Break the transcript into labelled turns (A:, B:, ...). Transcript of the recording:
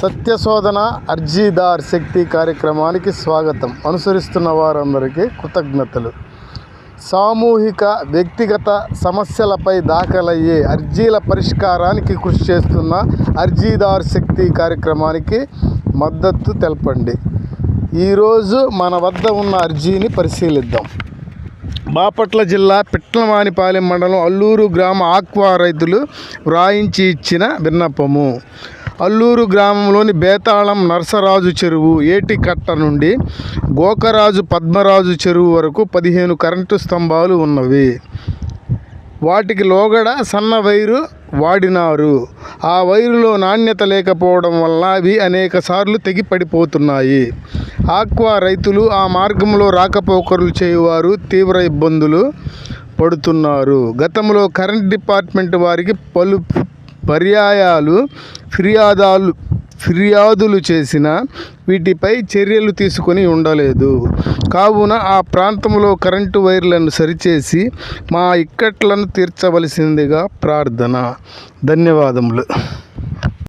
A: సత్యశోధన అర్జీదార్ శక్తి కార్యక్రమానికి స్వాగతం. అనుసరిస్తున్న వారందరికీ కృతజ్ఞతలు. సామూహిక వ్యక్తిగత సమస్యలపై దాఖలయ్యే అర్జీల పరిష్కారానికి కృషి చేస్తున్న అర్జీదార్ శక్తి కార్యక్రమానికి మద్దతు తెలపండి. ఈరోజు మన వద్ద ఉన్న అర్జీని పరిశీలిద్దాం. బాపట్ల జిల్లా పిట్లవానిపాలెం మండలం అల్లూరు గ్రామ ఆక్వా రైతులు వ్రాయించి ఇచ్చిన విన్నపము. అల్లూరు గ్రామంలోని బేతాళం నరసరాజు చెరువు ఏటికట్ట నుండి గోకరాజు పద్మరాజు చెరువు వరకు పదిహేను కరెంటు స్తంభాలు ఉన్నవి. వాటికి లోగడ సన్న వైరు వాడినారు. ఆ వైరులో నాణ్యత లేకపోవడం వల్ల అవి అనేక సార్లు తెగి పడిపోతున్నాయి ఆక్వా రైతులు ఆ మార్గంలో రాకపోకలు చేయువారు తీవ్ర ఇబ్బందులు పడుతున్నారు. గతంలో కరెంట్ డిపార్ట్మెంట్ వారికి పలు పర్యాయాలు ఫిర్యాదాలు ఫిర్యాదులు చేసిన వీటిపై చర్యలు తీసుకొని ఉండలేదు. కావున ఆ ప్రాంతంలో కరెంటు వైర్లను సరిచేసి మా ఇక్కట్లను తీర్చవలసిందిగా ప్రార్థన. ధన్యవాదములు.